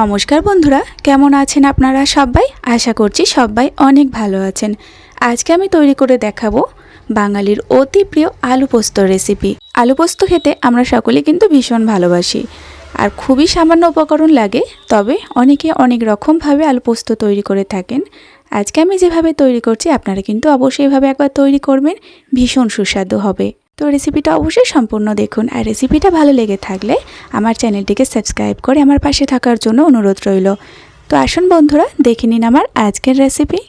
নমস্কার বন্ধুরা, কেমন আছেন আপনারা সবাই? আশা করছি সবাই অনেক ভালো আছেন। আজকে আমি তৈরি করে দেখাবো বাঙালির অতি প্রিয় আলু পোস্ত রেসিপি আলু পোস্ত খেতে আমরা সকলে কিন্তু ভীষণ ভালোবাসি। আর খুবই সামান্য উপকরণ লাগে, তবে অনেকে অনেক রকমভাবে আলু পোস্ত তৈরি করে থাকেন। আজকে আমি যেভাবে তৈরি করছি, আপনারা কিন্তু অবশ্যই এভাবে একবার তৈরি করবেন, ভীষণ সুস্বাদু হবে। তো রেসিপিটা অবশ্যই সম্পূর্ণ দেখুন। আর রেসিপিটা ভালো লেগে থাকলে আমার চ্যানেলটিকে সাবস্ক্রাইব করে আমার পাশে থাকার জন্য অনুরোধ রইল। তো আসুন বন্ধুরা, দেখে নিন আমার আজকের রেসিপি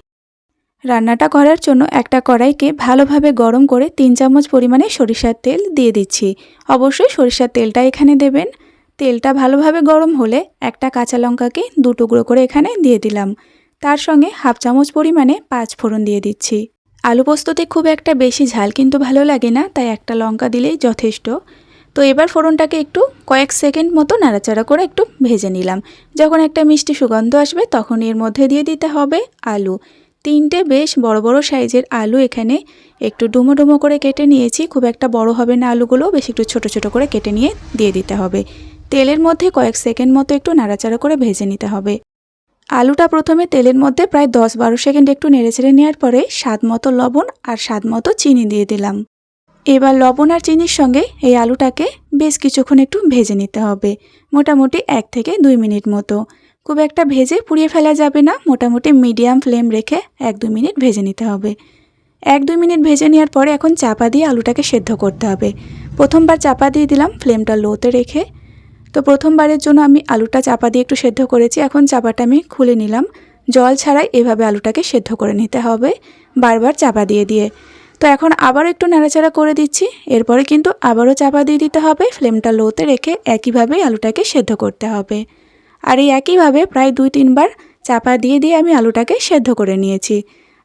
রান্নাটা করার জন্য একটা কড়াইকে ভালোভাবে গরম করে তিন চামচ পরিমাণে সরিষার তেল দিয়ে দিচ্ছি। অবশ্যই সরিষার তেলটা এখানে দেবেন। তেলটা ভালোভাবে গরম হলে একটা কাঁচা লঙ্কাকে দু টুকরো করে এখানে দিয়ে দিলাম। তার সঙ্গে হাফ চামচ পরিমাণে পাঁচ ফোড়ন দিয়ে দিচ্ছি। আলু পোস্ততে খুব একটা বেশি ঝাল কিন্তু ভালো লাগে না, তাই একটা লঙ্কা দিলেই যথেষ্ট। তো এবার ফোড়নটাকে একটু কয়েক সেকেন্ড মতো নাড়াচাড়া করে একটু ভেজে নিলাম। যখন একটা মিষ্টি সুগন্ধ আসবে তখন এর মধ্যে দিয়ে দিতে হবে আলু। তিনটে বেশ বড় বড় সাইজের আলু এখানে একটু ডুমো ডুমো করে কেটে নিয়েছি, খুব একটা বড় হবে না আলুগুলো, বেশ একটু ছোট ছোট করে কেটে নিয়ে দিয়ে দিতে হবে। তেলের মধ্যে কয়েক সেকেন্ড মতো একটু নাড়াচাড়া করে ভেজে নিতে হবে। আলুটা প্রথমে তেলের মধ্যে প্রায় দশ বারো সেকেন্ড একটু নেড়েচেড়ে নেওয়ার পরে স্বাদ মতো লবণ আর স্বাদ মতো চিনি দিয়ে দিলাম। এবার লবণ আর চিনির সঙ্গে এই আলুটাকে বেশ কিছুক্ষণ একটু ভেজে নিতে হবে, মোটামুটি এক থেকে দুই মিনিট মতো। খুব একটা ভেজে পুড়িয়ে ফেলা যাবে না, মোটামুটি মিডিয়াম ফ্লেম রেখে এক দুই মিনিট ভেজে নিতে হবে। এক দুই মিনিট ভেজে নেওয়ার পরে এখন চাপা দিয়ে আলুটাকে সেদ্ধ করতে হবে। প্রথমবার চাপা দিয়ে দিলাম, ফ্লেমটা লোতে রেখে তো প্রথমবারের জন্য আমি আলুটা চাপা দিয়ে একটু সেদ্ধ করেছি। এখন চাপাটা আমি খুলে নিলাম। জল ছাড়াই এভাবে আলুটাকে সেদ্ধ করে নিতে হবে, বারবার চাপা দিয়ে দিয়ে। তো এখন আবার একটু নাড়াচাড়া করে দিচ্ছি। এরপরে কিন্তু আবারও চাপা দিয়ে দিতে হবে। ফ্লেমটা লোতে রেখে একইভাবেই আলুটাকে সেদ্ধ করতে হবে। আর এই একইভাবে প্রায় দুই তিনবার চাপা দিয়ে দিয়ে আমি আলুটাকে সেদ্ধ করে নিয়েছি।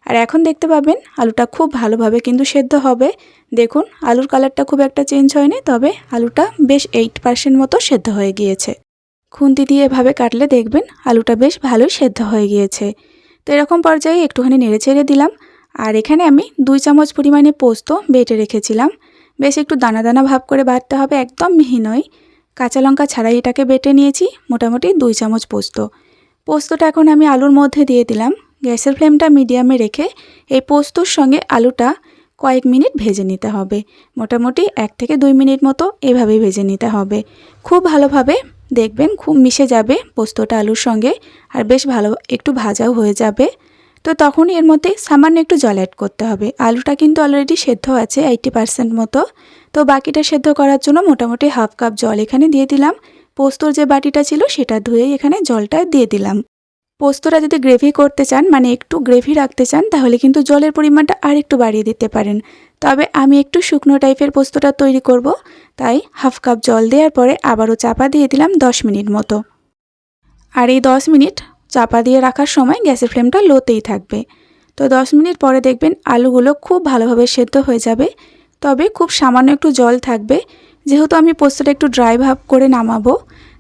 আর এখন দেখতে পাবেন আলুটা খুব ভালোভাবে কিন্তু সেদ্ধ হবে। দেখুন, আলুর কালারটা খুব একটা চেঞ্জ হয়নি, তবে আলুটা বেশ এইট পার্সেন্ট মতো সেদ্ধ হয়ে গিয়েছে। খুন্তি দিয়ে এভাবে কাটলে দেখবেন আলুটা বেশ ভালোই সেদ্ধ হয়ে গিয়েছে। তো এরকম পর্যায়ে একটুখানি নেড়ে ছেড়ে দিলাম। আর এখানে আমি দুই চামচ পরিমাণে পোস্ত বেটে রেখেছিলাম। বেশ একটু দানা দানা ভাব করে বাটতে হবে, একদম মিহি নয়। কাঁচা লঙ্কা ছাড়াই এটাকে বেটে নিয়েছি, মোটামুটি দুই চামচ পোস্ত। পোস্তটা এখন আমি আলুর মধ্যে দিয়ে দিলাম। গ্যাসের ফ্লেমটা মিডিয়ামে রেখে এই পোস্তর সঙ্গে আলুটা কয়েক মিনিট ভেজে নিতে হবে। মোটামুটি এক থেকে দুই মিনিট মতো এভাবেই ভেজে নিতে হবে। খুব ভালোভাবে দেখবেন খুব মিশে যাবে পোস্তটা আলুর সঙ্গে আর বেশ ভালো একটু ভাজাও হয়ে যাবে। তো তখন এর মধ্যে সামান্য একটু জল অ্যাড করতে হবে। আলুটা কিন্তু অলরেডি সেদ্ধ আছে এইটি পার্সেন্ট মতো। তো বাকিটা সেদ্ধ করার জন্য মোটামুটি হাফ কাপ জল এখানে দিয়ে দিলাম। পোস্তর যে বাটিটা ছিল সেটা ধুয়েই এখানে জলটা দিয়ে দিলাম। পোস্তটা যদি গ্রেভি করতে চান মানে একটু গ্রেভি রাখতে চান, তাহলে কিন্তু জলের পরিমাণটা আর একটু বাড়িয়ে দিতে পারেন। তবে আমি একটু শুকনো টাইপের পোস্তটা তৈরি করব। তাই হাফ কাপ জল দেওয়ার পরে আবারও চাপা দিয়ে দিলাম দশ মিনিট মতো। আর এই দশ মিনিট চাপা দিয়ে রাখার সময় গ্যাসের ফ্লেমটা লোতেই থাকবে। তো দশ মিনিট পরে দেখবেন আলুগুলো খুব ভালোভাবে সেদ্ধ হয়ে যাবে। তবে খুব সামান্য একটু জল থাকবে। যেহেতু আমি পোস্তটা একটু ড্রাই ভাব করে নামাবো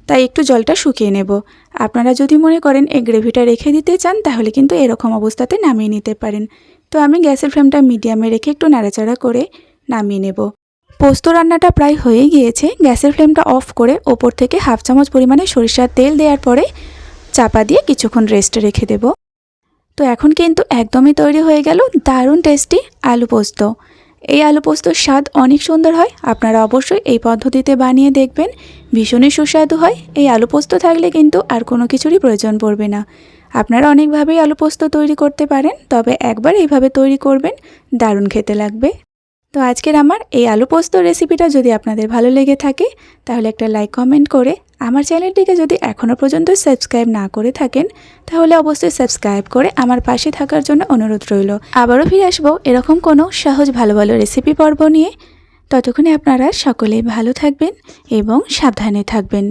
তাই একটু জলটা শুকিয়ে নেব। আপনারা যদি মনে করেন এই গ্রেভিটা রেখে দিতে চান, তাহলে কিন্তু এরকম অবস্থাতে নামিয়ে নিতে পারেন। তো আমি গ্যাসের ফ্লেমটা মিডিয়ামে রেখে একটু নাড়াচাড়া করে নামিয়ে নেব। পোস্ত রান্নাটা প্রায় হয়ে গিয়েছে। গ্যাসের ফ্লেমটা অফ করে ওপর থেকে হাফ চামচ পরিমাণে সরিষার তেল দেওয়ার পরে চাপা দিয়ে কিছুক্ষণ রেস্টে রেখে দেব। তো এখন কিন্তু একদমই তৈরি হয়ে গেল দারুণ টেস্টি আলু পোস্ত। এই আলু পোস্তর স্বাদ অনেক সুন্দর হয়। আপনারা অবশ্যই এই পদ্ধতিতে বানিয়ে দেখবেন। ভীষণই সুস্বাদু হয়। এই আলু পোস্ত থাকলে কিন্তু আর কোনো কিছুরই প্রয়োজন পড়বে না। আপনারা অনেকভাবেই আলু পোস্ত তৈরি করতে পারেন, তবে একবার এইভাবে তৈরি করবেন, দারুণ খেতে লাগবে। তো আজকের আমার এই আলু পোস্ত রেসিপিটা যদি আপনাদের ভালো লেগে থাকে, তাহলে একটা লাইক, কমেন্ট করে আমার চ্যানেলটিকে যদি এখনও পর্যন্ত সাবস্ক্রাইব না করে থাকেন, তাহলে অবশ্যই সাবস্ক্রাইব করে আমার পাশে থাকার জন্য অনুরোধ রইল। আবারও ফিরে আসব এরকম কোনো সহজ ভালো ভালো রেসিপি পর্ব নিয়ে। ততক্ষণে আপনারা সকলেই ভালো থাকবেন এবং সাবধানে থাকবেন।